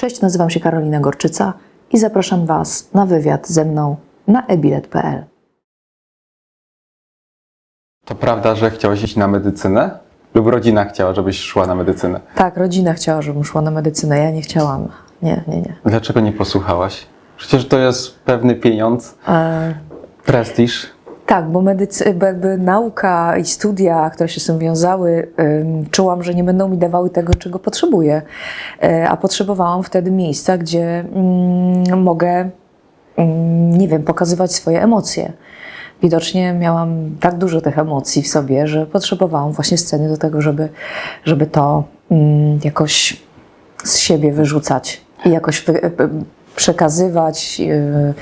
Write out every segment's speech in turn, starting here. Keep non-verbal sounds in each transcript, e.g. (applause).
Cześć, nazywam się Karolina Gorczyca i zapraszam Was na wywiad ze mną na ebilet.pl. To prawda, że chciałeś iść na medycynę? Lub rodzina chciała, żebyś szła na medycynę? Tak, rodzina chciała, żebym szła na medycynę, ja nie chciałam. Nie, nie, nie. Dlaczego nie posłuchałaś? Przecież to jest pewny pieniądz, E, prestiż. Tak, bo, medycy, bo jakby nauka i studia, które się z tym wiązały, czułam, że nie będą mi dawały tego, czego potrzebuję. E, a potrzebowałam wtedy miejsca, gdzie mm, mogę, mm, nie wiem, pokazywać swoje emocje. Widocznie miałam tak dużo tych emocji w sobie, że potrzebowałam właśnie sceny do tego, żeby, żeby to mm, jakoś z siebie wyrzucać i jakoś przekazywać y,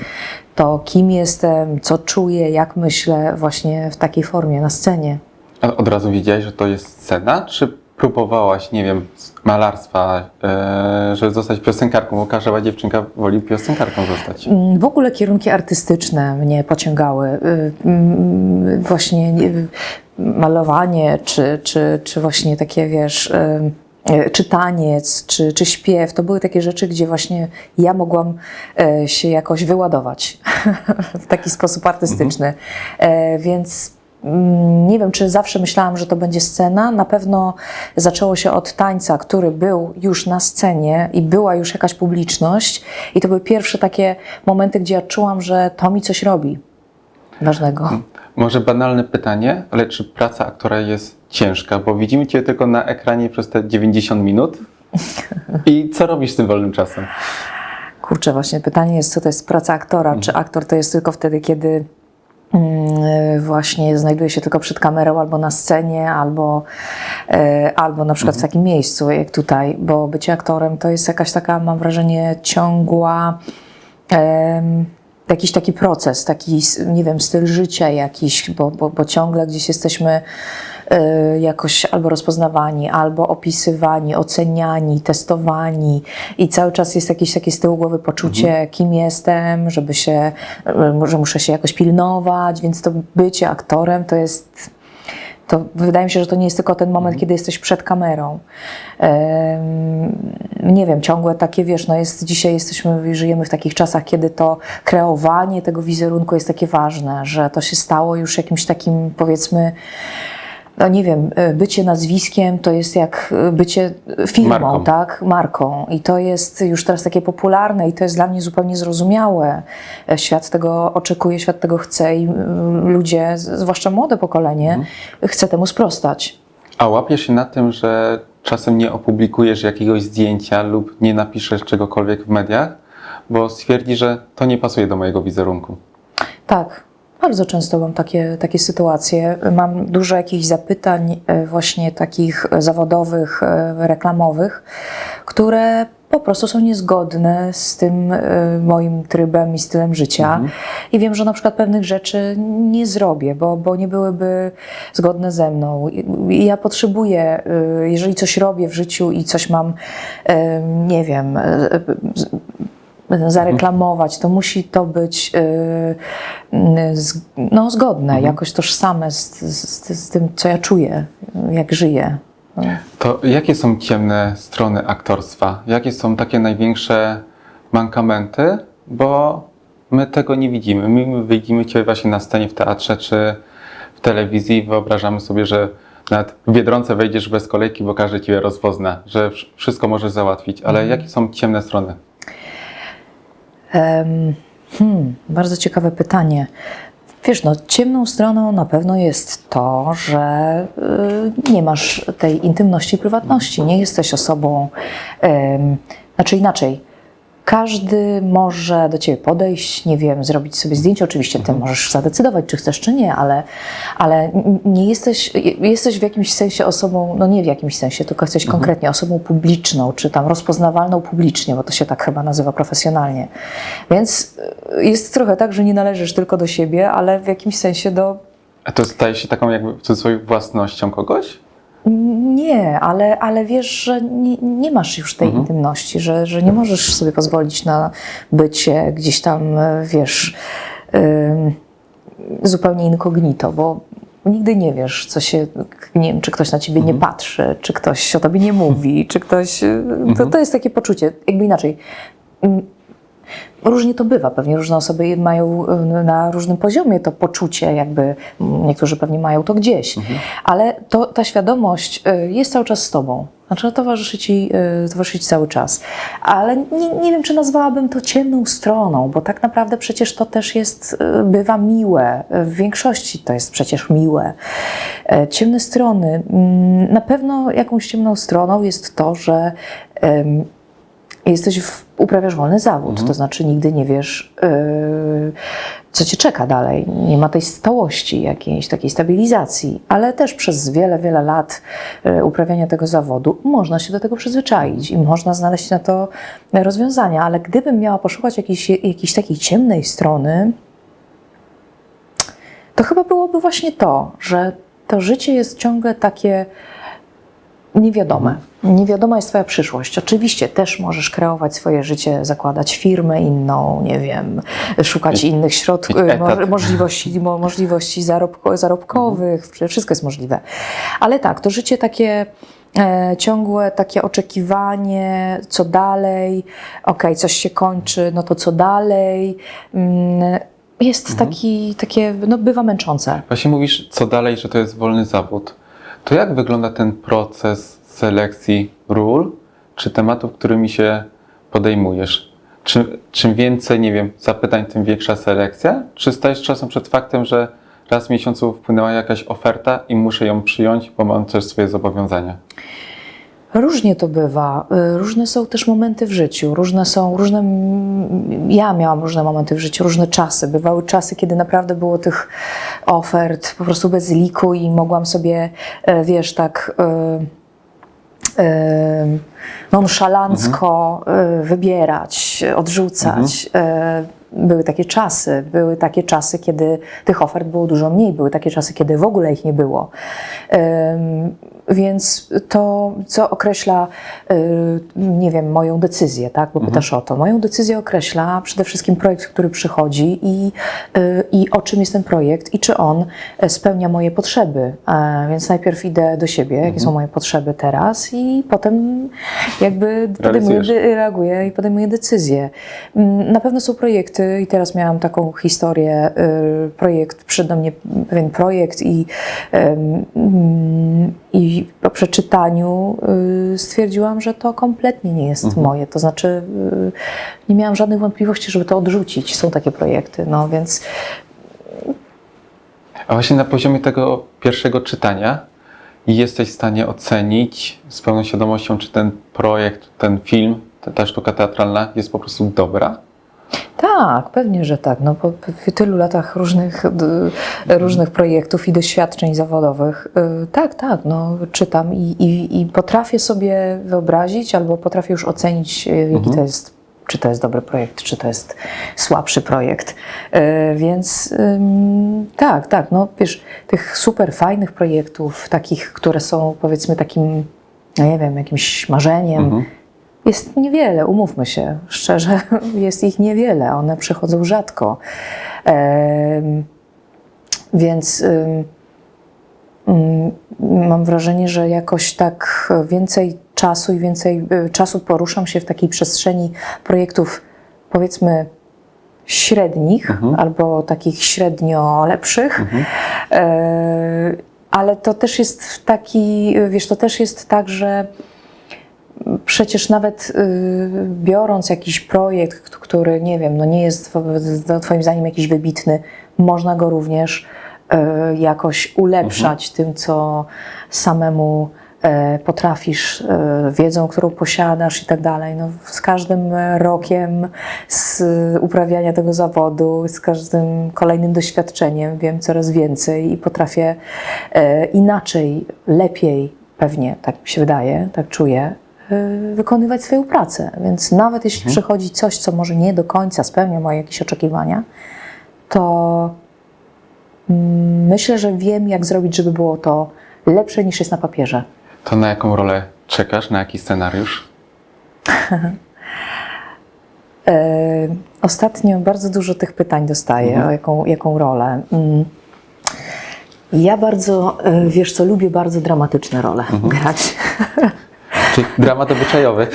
to, kim jestem, co czuję, jak myślę, właśnie w takiej formie na scenie. A Od razu wiedziałaś, że to jest scena? Czy próbowałaś, nie wiem, malarstwa, e, żeby zostać piosenkarką? Bo każda dziewczynka woli piosenkarką zostać. Mm, W ogóle kierunki artystyczne mnie pociągały. Y, mm, Właśnie nie- malowanie, czy, czy, czy właśnie takie, wiesz, y, y, czy taniec, czy, czy śpiew. To były takie rzeczy, gdzie właśnie ja mogłam e, się jakoś wyładować (laughs) w taki sposób artystyczny. E, Więc mm, nie wiem, czy zawsze myślałam, że to będzie scena. Na pewno zaczęło się od tańca, który był już na scenie i była już jakaś publiczność. I to były pierwsze takie momenty, gdzie ja czułam, że to mi coś robi ważnego. Może banalne pytanie, ale czy praca aktora jest ciężka? Bo widzimy Cię tylko na ekranie przez te 90 minut. I co robisz z tym wolnym czasem? Kurczę, właśnie pytanie jest, co to jest praca aktora? Czy aktor to jest tylko wtedy, kiedy mm, właśnie znajduje się tylko przed kamerą albo na scenie, albo, e, albo na przykład w takim miejscu jak tutaj, bo bycie aktorem to jest jakaś taka, mam wrażenie, ciągła jakiś taki proces, taki, nie wiem, styl życia jakiś, bo, bo, bo ciągle gdzieś jesteśmy e, jakoś albo rozpoznawani, albo opisywani, oceniani, testowani i cały czas jest jakieś takie z tyłu głowy poczucie, kim jestem, żeby się, e, że muszę się jakoś pilnować, więc to bycie aktorem to jest to wydaje mi się, że to nie jest tylko ten moment, kiedy jesteś przed kamerą. Em, nie wiem, ciągłe takie, wiesz, no jest, dzisiaj jesteśmy, żyjemy w takich czasach, kiedy to kreowanie tego wizerunku jest takie ważne, że to się stało już jakimś takim, powiedzmy, no nie wiem, y, bycie nazwiskiem to jest jak y, bycie firmą, Marką. tak? Marką. I to jest już teraz takie popularne i to jest dla mnie zupełnie zrozumiałe. E, Świat tego oczekuje, świat tego chce i y, ludzie, zwłaszcza młode pokolenie, chce temu sprostać. A łapiesz się na tym, że czasem nie opublikujesz jakiegoś zdjęcia lub nie napiszesz czegokolwiek w mediach, bo stwierdzi, że to nie pasuje do mojego wizerunku. Tak, bardzo często mam takie, takie sytuacje. Mam dużo jakichś zapytań, e, właśnie takich zawodowych, e, reklamowych, które po prostu są niezgodne z tym e, moim trybem i stylem życia. I wiem, że na przykład pewnych rzeczy nie zrobię, bo, bo nie byłyby zgodne ze mną. I- ja potrzebuję, e, jeżeli coś robię w życiu i coś mam, e, nie wiem, e, zareklamować, to musi to być y, y, no, zgodne, jakoś tożsame z, z, z tym, co ja czuję, jak żyję. No. To jakie są ciemne strony aktorstwa? Jakie są takie największe mankamenty? Bo my tego nie widzimy. My my widzimy Cię właśnie na scenie w teatrze czy w telewizji i wyobrażamy sobie, że nawet w Biedronce wejdziesz bez kolejki, bo każdy Cię rozpozna, że wsz- wszystko możesz załatwić. Ale jakie są ciemne strony? Hmm, bardzo ciekawe pytanie. Wiesz, no, ciemną stroną na pewno jest to, że y, nie masz tej intymności i prywatności. Nie jesteś osobą, znaczy inaczej. Każdy może do ciebie podejść, nie wiem, zrobić sobie zdjęcie. Oczywiście ty możesz zadecydować, czy chcesz, czy nie, ale, ale nie jesteś, jesteś w jakimś sensie osobą, no nie w jakimś sensie, tylko jesteś konkretnie osobą publiczną, czy tam rozpoznawalną publicznie, bo to się tak chyba nazywa profesjonalnie. Więc y, jest trochę tak, że nie należysz tylko do siebie, ale w jakimś sensie do A to staje się taką jakby w cudzysłowie własnością kogoś? Nie, ale, ale wiesz, że nie, nie masz już tej intymności, że, że nie możesz sobie pozwolić na bycie gdzieś tam, e, wiesz, ym, zupełnie incognito, bo nigdy nie wiesz, co się, nie wiem, czy ktoś na ciebie nie patrzy, czy ktoś o tobie nie (laughs) mówi, czy ktoś. To, to jest takie poczucie, jakby inaczej. Różnie to bywa, pewnie różne osoby mają y, na różnym poziomie to poczucie, jakby niektórzy pewnie mają to gdzieś, ale to, ta świadomość y, jest cały czas z tobą. Znaczy towarzyszy ci, y, towarzyszy ci cały czas. Ale nie, nie wiem, czy nazwałabym to ciemną stroną, bo tak naprawdę przecież to też jest, bywa miłe. W większości to jest przecież miłe. E, Ciemne strony. mm, Na pewno jakąś ciemną stroną jest to, że jesteś w, uprawiasz wolny zawód, to znaczy nigdy nie wiesz, yy, co cię czeka dalej. Nie ma tej stałości jakiejś, takiej stabilizacji, ale też przez wiele, wiele lat yy, uprawiania tego zawodu można się do tego przyzwyczaić i można znaleźć na to rozwiązania, ale gdybym miała poszukać jakiejś, jakiejś takiej ciemnej strony, to chyba byłoby właśnie to, że to życie jest ciągle takie niewiadome. Niewiadoma jest Twoja przyszłość. Oczywiście też możesz kreować swoje życie, zakładać firmę inną, nie wiem, szukać innych środków, możliwości, mo- możliwości zarobko, zarobkowych, wszystko jest możliwe. Ale tak, to życie takie e, ciągłe, takie oczekiwanie, co dalej, okej, coś się kończy, no to co dalej, mm, jest taki, takie, no bywa męczące. Właśnie mówisz, co dalej, że to jest wolny zawód. To jak wygląda ten proces selekcji ról czy tematów, którymi się podejmujesz? Czy, czym więcej, nie wiem, zapytań, tym większa selekcja? Czy stajesz czasem przed faktem, że raz w miesiącu wpłynęła jakaś oferta i muszę ją przyjąć, bo mam też swoje zobowiązania? Różnie to bywa. Y, Różne są też momenty w życiu. Różne są, różne. Ja miałam różne momenty w życiu, różne czasy. Bywały czasy, kiedy naprawdę było tych ofert po prostu bez liku i mogłam sobie, e, wiesz, tak. e, nonszalancko e, wybierać, odrzucać. E, Były takie czasy, były takie czasy, kiedy tych ofert było dużo mniej, były takie czasy, kiedy w ogóle ich nie było. Więc to, co określa, y, nie wiem, moją decyzję, tak, bo pytasz o to. Moją decyzję określa przede wszystkim projekt, który przychodzi i, y, i o czym jest ten projekt i czy on e, spełnia moje potrzeby. E, Więc najpierw idę do siebie, jakie są moje potrzeby teraz i potem jakby podejmuję, reaguję i podejmuję decyzje. Mm, Na pewno są projekty i teraz miałam taką historię, y, projekt, przed mnie pewien projekt i, mm, i po przeczytaniu y, stwierdziłam, że to kompletnie nie jest moje. To znaczy y, nie miałam żadnych wątpliwości, żeby to odrzucić. Są takie projekty, no więc A właśnie na poziomie tego pierwszego czytania jesteś w stanie ocenić z pełną świadomością, czy ten projekt, ten film, ta sztuka teatralna jest po prostu dobra? Tak, pewnie, że tak. No, po, tylu latach różnych, różnych projektów i doświadczeń zawodowych, y, tak, tak, no, czytam i, i, i potrafię sobie wyobrazić albo potrafię już ocenić, y, jaki to jest, czy to jest dobry projekt, czy to jest słabszy projekt. Y, Więc tak, tak, no wiesz, tych super fajnych projektów, takich, które są powiedzmy takim, no nie wiem, jakimś marzeniem, jest niewiele, umówmy się, szczerze, (laughs) jest ich niewiele, one przychodzą rzadko. Em, więc ym, ym, mam wrażenie, że jakoś tak więcej czasu i więcej y, czasu poruszam się w takiej przestrzeni projektów, powiedzmy, średnich albo takich średnio lepszych. E, ale to też jest taki, wiesz, to też jest tak, że przecież nawet y, biorąc jakiś projekt, który nie wiem, no nie jest no, Twoim zdaniem jakiś wybitny, można go również y, jakoś ulepszać tym, co samemu e, potrafisz, e, wiedzą, którą posiadasz i tak dalej. No, z każdym rokiem z uprawiania tego zawodu, z każdym kolejnym doświadczeniem wiem coraz więcej i potrafię e, inaczej, lepiej, pewnie tak mi się wydaje, tak czuję, wykonywać swoją pracę. Więc nawet jeśli przychodzi coś, co może nie do końca spełnia moje jakieś oczekiwania, to mm, myślę, że wiem, jak zrobić, żeby było to lepsze niż jest na papierze. To na jaką rolę czekasz, na jaki scenariusz? (laughs) E, Ostatnio bardzo dużo tych pytań dostaję, o jaką, jaką rolę. Mm. Ja bardzo, e, wiesz co, lubię bardzo dramatyczne role grać. (laughs) Czyli dramat obyczajowy.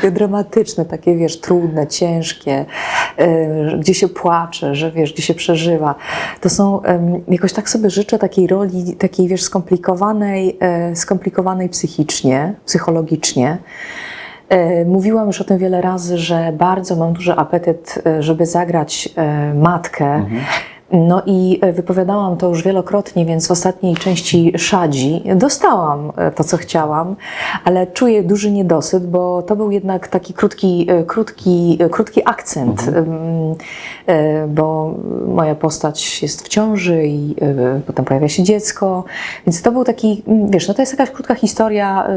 Tak, dramatyczne, takie wiesz, trudne, ciężkie, gdzie się płacze, że wiesz, gdzie się przeżywa. To są, jakoś tak sobie życzę takiej roli, takiej wiesz, skomplikowanej, e, skomplikowanej psychicznie, psychologicznie. E, Mówiłam już o tym wiele razy, że bardzo mam duży apetyt, e, żeby zagrać matkę. No i e, wypowiadałam to już wielokrotnie, więc w ostatniej części Szadzi dostałam e, to, co chciałam, ale czuję duży niedosyt, bo to był jednak taki krótki, e, krótki, krótki akcent, e, bo moja postać jest w ciąży i potem pojawia się dziecko, więc to był taki, wiesz, no to jest jakaś krótka historia,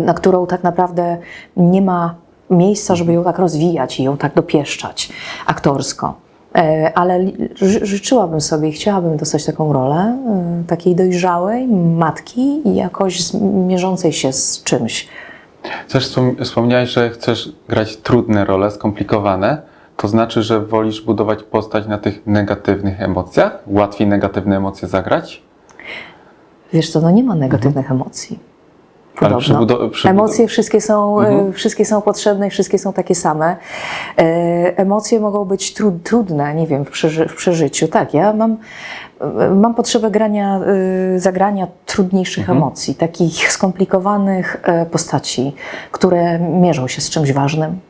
na którą tak naprawdę nie ma miejsca, żeby ją tak rozwijać i ją tak dopieszczać aktorsko. E, Ale życzyłabym sobie i chciałabym dostać taką rolę y, takiej dojrzałej matki i jakoś mierzącej się z czymś. Też wspom- wspomniałeś, że chcesz grać trudne role, skomplikowane. To znaczy, że wolisz budować postać na tych negatywnych emocjach? Łatwiej negatywne emocje zagrać? Wiesz co, no nie ma negatywnych emocji. Podobno. przybudo- przybudo- Emocje wszystkie są, e, Mhm. wszystkie są potrzebne i wszystkie są takie same. E, emocje mogą być tru, trudne, nie wiem, w, przeży, w przeżyciu. Tak, ja mam, e, mam potrzebę grania, zagrania trudniejszych Mhm. emocji, takich skomplikowanych postaci, które mierzą się z czymś ważnym.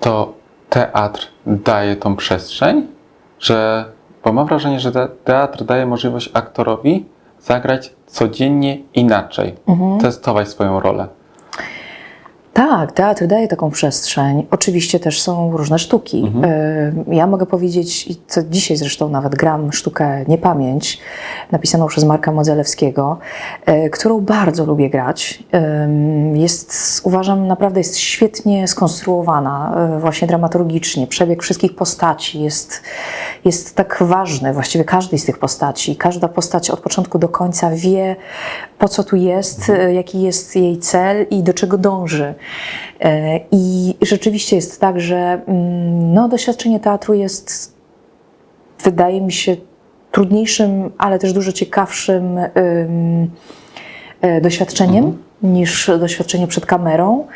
To teatr daje tą przestrzeń, że, bo mam wrażenie, że te- teatr daje możliwość aktorowi zagrać codziennie inaczej, testować swoją rolę. Tak, teatr daje taką przestrzeń. Oczywiście też są różne sztuki. Y, Ja mogę powiedzieć, i co dzisiaj zresztą nawet gram sztukę Niepamięć, napisaną przez Marka Modzelewskiego, y, którą bardzo lubię grać. Jest, uważam, naprawdę jest świetnie skonstruowana, y, właśnie dramaturgicznie. Przebieg wszystkich postaci jest, jest tak ważny, właściwie każdej z tych postaci. Każda postać od początku do końca wie, po co tu jest, e, jaki jest jej cel i do czego dąży. E, I rzeczywiście jest tak, że mm, no, doświadczenie teatru jest, wydaje mi się, trudniejszym, ale też dużo ciekawszym ym, e, doświadczeniem niż doświadczenie przed kamerą.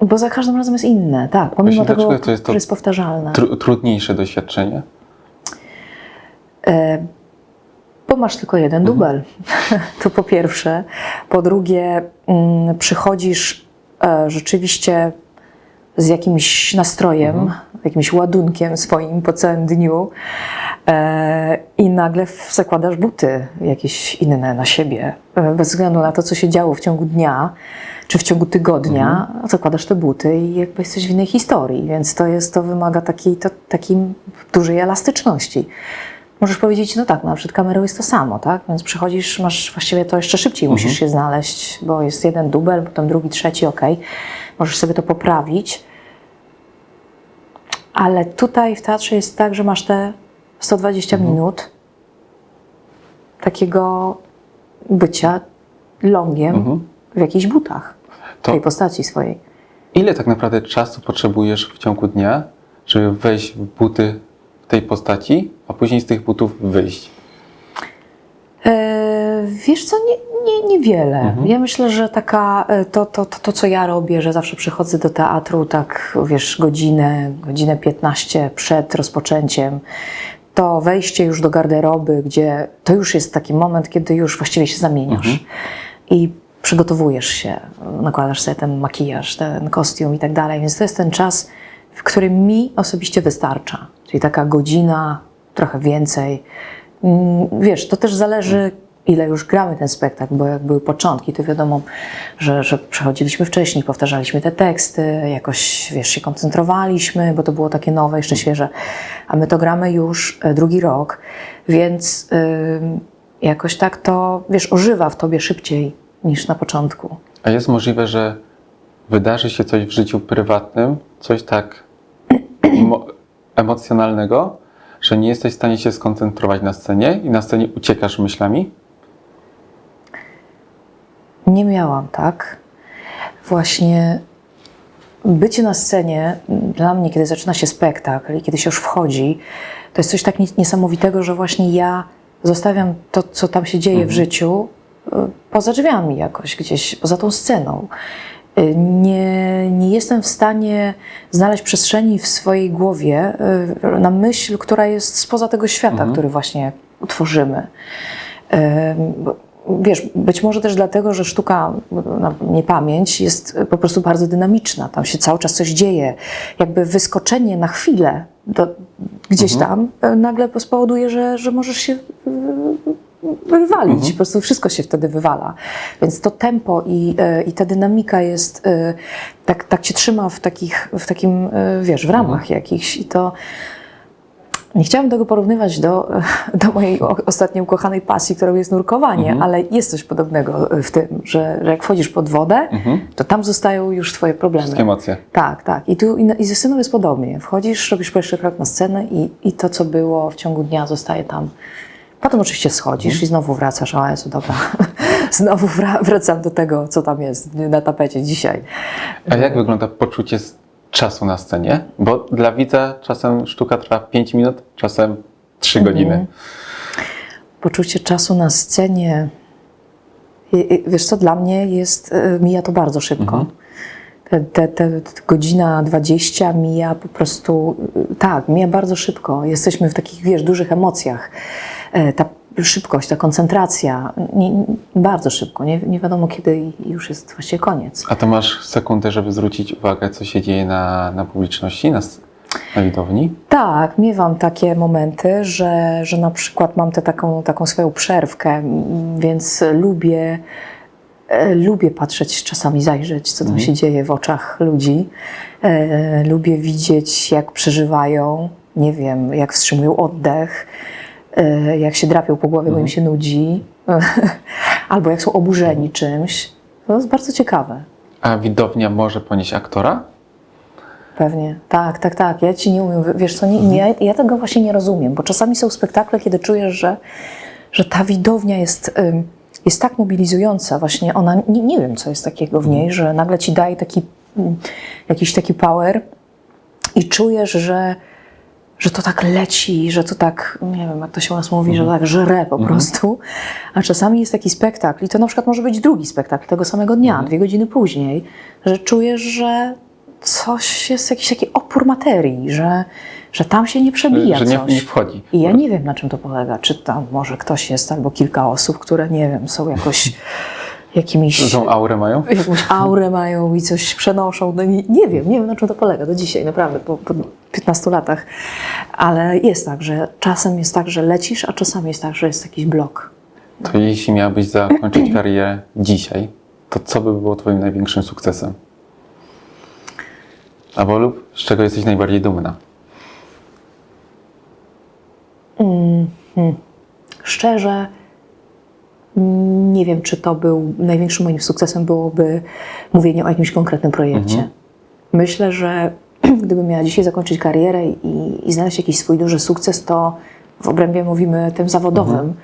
Bo za każdym razem jest inne, tak. Pomimo Właśnie tego, to jest to że jest powtarzalne. Tru- trudniejsze doświadczenie. Bo masz tylko jeden dubel. (laughs) To po pierwsze. Po drugie, mm, przychodzisz e, rzeczywiście z jakimś nastrojem, jakimś ładunkiem swoim po całym dniu e, i nagle zakładasz buty jakieś inne na siebie. E, Bez względu na to, co się działo w ciągu dnia czy w ciągu tygodnia, zakładasz te buty i jakby jesteś w innej historii, więc to jest, to wymaga takiej, to, takiej dużej elastyczności. Możesz powiedzieć, no tak, no, przed kamerą jest to samo, tak? Więc przychodzisz, masz właściwie to jeszcze szybciej musisz się znaleźć, bo jest jeden dubel, potem drugi, trzeci, ok. Możesz sobie to poprawić. Ale tutaj w teatrze jest tak, że masz te 120 minut takiego bycia longiem w jakichś butach To- tej postaci swojej. Ile tak naprawdę czasu potrzebujesz w ciągu dnia, żeby wejść w buty tej postaci, a później z tych butów wyjść? E, Wiesz co, nie, nie, niewiele. Ja myślę, że taka, e, to, to, to, to, co ja robię, że zawsze przychodzę do teatru tak, wiesz, godzinę, godzinę 15 przed rozpoczęciem, to wejście już do garderoby, gdzie to już jest taki moment, kiedy już właściwie się zamieniasz i przygotowujesz się, nakładasz sobie ten makijaż, ten kostium i tak dalej, więc to jest ten czas, w którym mi osobiście wystarcza. Czyli taka godzina, trochę więcej. Mm, Wiesz, to też zależy, ile już gramy ten spektakl, bo jak były początki, to wiadomo, że, że przechodziliśmy wcześniej, powtarzaliśmy te teksty, jakoś, wiesz, się koncentrowaliśmy, bo to było takie nowe, jeszcze świeże. A my to gramy już e, drugi rok, więc ym, jakoś tak to, wiesz, ożywa w tobie szybciej niż na początku. A jest możliwe, że wydarzy się coś w życiu prywatnym, coś tak emocjonalnego, że nie jesteś w stanie się skoncentrować na scenie i na scenie uciekasz myślami? Nie miałam tak. Właśnie bycie na scenie dla mnie, kiedy zaczyna się spektakl i kiedy się już wchodzi, to jest coś tak nie- niesamowitego, że właśnie ja zostawiam to, co tam się dzieje w życiu, y, poza drzwiami jakoś, gdzieś poza tą sceną. Y, Nie, nie jestem w stanie znaleźć przestrzeni w swojej głowie y, na myśl, która jest spoza tego świata, który właśnie utworzymy. Ym, bo- Wiesz, być może też dlatego, że sztuka, na niepamięć jest po prostu bardzo dynamiczna. Tam się cały czas coś dzieje. Jakby wyskoczenie na chwilę do, gdzieś tam y, nagle spowoduje, że, że możesz się wywalić. Po prostu wszystko się wtedy wywala. Więc to tempo i, e, i ta dynamika jest, e, tak, tak cię trzyma w, takich, w takim, e, wiesz, w ramach jakichś. I to nie chciałam tego porównywać do, (laughs) do mojej ostatniej ukochanej pasji, którą jest nurkowanie, ale jest coś podobnego w tym, że, że jak wchodzisz pod wodę, to tam zostają już twoje problemy. Wszystkie emocje. Tak, tak. I, tu, i, I ze sceną jest podobnie. Wchodzisz, robisz pierwszy krok na scenę i, i to, co było w ciągu dnia, zostaje tam. Potem oczywiście schodzisz i znowu wracasz, o Jezu, dobra, (laughs) znowu wra- wracam do tego, co tam jest na tapecie dzisiaj. A jak wygląda poczucie czasu na scenie? Bo dla widza czasem sztuka trwa 5 minut, czasem 3 godziny. Poczucie czasu na scenie, wiesz co, dla mnie jest, e, mija to bardzo szybko. Te, te, te te godzina 20 mija po prostu, tak, mija bardzo szybko. Jesteśmy w takich, wiesz, dużych emocjach. E, Ta szybkość, ta koncentracja, nie, bardzo szybko. Nie, nie wiadomo kiedy już jest właściwie koniec. A to masz sekundę, żeby zwrócić uwagę, co się dzieje na, na publiczności, na, na widowni? Tak, miewam takie momenty, że, że na przykład mam tę taką, taką swoją przerwkę, więc lubię, lubię patrzeć, czasami zajrzeć, co tam się dzieje w oczach ludzi. E, lubię widzieć, jak przeżywają, nie wiem, jak wstrzymują oddech, e, jak się drapią po głowie, bo im się nudzi, (laughs) albo jak są oburzeni czymś. To jest bardzo ciekawe. A widownia może ponieść aktora? Pewnie. Tak, tak, tak. Ja ci nie umiem. Wiesz co, nie, nie, ja tego właśnie nie rozumiem, bo czasami są spektakle, kiedy czujesz, że, że ta widownia jest, ym, jest tak mobilizująca, właśnie ona, nie, nie wiem, co jest takiego w niej, że nagle ci daje taki, jakiś taki power i czujesz, że, że to tak leci, że to tak, nie wiem, jak to się u nas mówi, że to tak żre po prostu. A czasami jest taki spektakl, i to na przykład może być drugi spektakl tego samego dnia, dwie godziny później, że czujesz, że coś jest, jakiś taki opór materii, że, że tam się nie przebija Że nie, coś. nie wchodzi. I ja nie wiem, na czym to polega. Czy tam może ktoś jest, albo kilka osób, które, nie wiem, są jakoś (laughs) jakimiś Tą aurę mają? jakąś aurę mają i coś przenoszą. No nie, nie wiem, nie wiem na czym to polega do dzisiaj, naprawdę, po, po 15 latach. Ale jest tak, że czasem jest tak, że lecisz, a czasami jest tak, że jest jakiś blok. To jeśli miałabyś zakończyć (clears throat) karierę dzisiaj, to co by było Twoim największym sukcesem? Albo lub z czego jesteś najbardziej dumna? Szczerze, mm, nie wiem, czy to był największym moim sukcesem byłoby mówienie o jakimś konkretnym projekcie. Myślę, że (clears throat) gdybym miała dzisiaj zakończyć karierę i, i znaleźć jakiś swój duży sukces, to w obrębie mówimy tym zawodowym.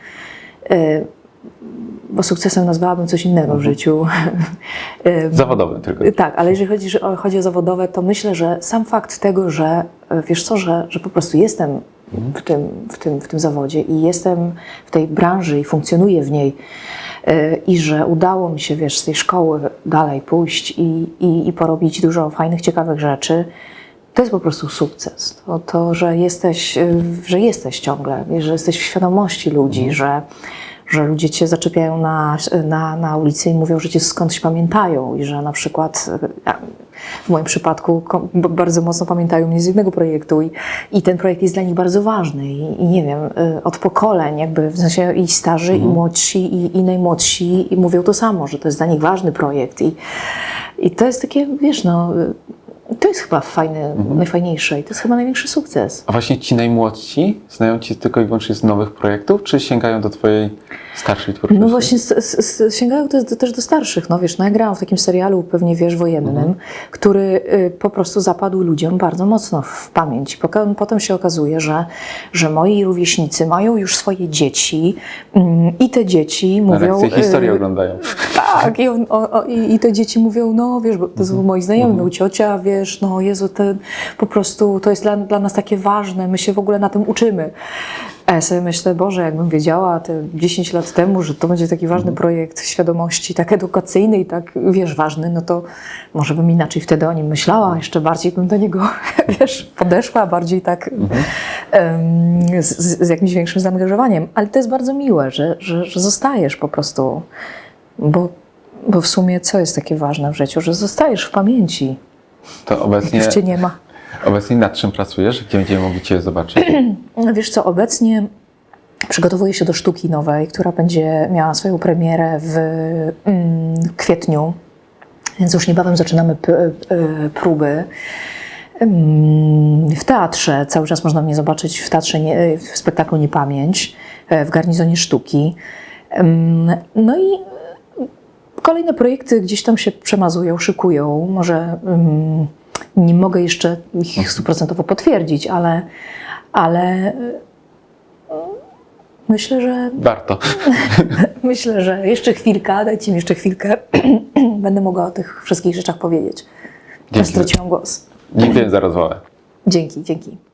Y, bo sukcesem nazwałabym coś innego w życiu. (laughs) Y, Zawodowy tylko. tak, ale jeżeli chodzi, chodzi o zawodowe, to myślę, że sam fakt tego, że e, wiesz co, że, że po prostu jestem w tym, w, tym, w tym zawodzie i jestem w tej branży i funkcjonuję w niej e, i że udało mi się, wiesz, z tej szkoły dalej pójść i, i, i porobić dużo fajnych, ciekawych rzeczy, to jest po prostu sukces. To, to że, jesteś, e, że jesteś ciągle, że jesteś w świadomości ludzi, że, że ludzie cię zaczepiają na, na, na ulicy i mówią, że cię skądś pamiętają i że na przykład e, w moim przypadku bardzo mocno pamiętają mnie z jednego projektu i, i ten projekt jest dla nich bardzo ważny i, i nie wiem, e, od pokoleń jakby w sensie i starzy, i młodsi, i, i najmłodsi i mówią to samo, że to jest dla nich ważny projekt i, i to jest takie, wiesz, no To jest chyba fajne, Mhm. najfajniejsze i to jest chyba największy sukces. A właśnie ci najmłodsi znają cię tylko i wyłącznie z nowych projektów, czy sięgają do twojej starszej twórczości? No właśnie s- s- sięgają też do, też do starszych. No wiesz, no ja grałam w takim serialu, pewnie wiesz, wojennym, Mhm. który y, po prostu zapadł ludziom bardzo mocno w pamięć. Poka- Potem się okazuje, że, że moi rówieśnicy mają już swoje dzieci mm, i te dzieci Na mówią... lekcje historii y, oglądają. Tak, i, on, o, o, i, te dzieci mówią, no wiesz, bo to są moi znajomi, no ciocia, wiesz, no Jezu, ten, po prostu to jest dla, dla nas takie ważne, my się w ogóle na tym uczymy. A ja sobie myślę, Boże, jakbym wiedziała te 10 lat temu, że to będzie taki ważny projekt świadomości, tak edukacyjny i tak, wiesz, ważny, no to może bym inaczej wtedy o nim myślała, jeszcze bardziej bym do niego, (laughs) wiesz, podeszła, bardziej tak em, z, z z jakimś większym zaangażowaniem. Ale to jest bardzo miłe, że, że, że zostajesz po prostu, bo, bo w sumie co jest takie ważne w życiu, że zostajesz w pamięci, To obecnie, już cię nie ma. obecnie nad czym pracujesz? Gdzie będziemy mogli cię zobaczyć? (clears throat) Wiesz co, obecnie przygotowuję się do sztuki nowej, która będzie miała swoją premierę w mm, kwietniu, więc już niebawem zaczynamy próby. Mm, W teatrze cały czas można mnie zobaczyć w teatrze, w spektaklu Niepamięć, e, w garnizonie sztuki. Ym, No i kolejne projekty gdzieś tam się przemazują, szykują. Może ym, nie mogę jeszcze ich stuprocentowo potwierdzić, ale, ale y, myślę, że Warto. (laughs) myślę, że jeszcze chwilkę, dajcie mi jeszcze chwilkę, (clears throat) będę mogła o tych wszystkich rzeczach powiedzieć. Dzięki. straciłam głos. Dziękuję za rozmowę. Dzięki, dzięki.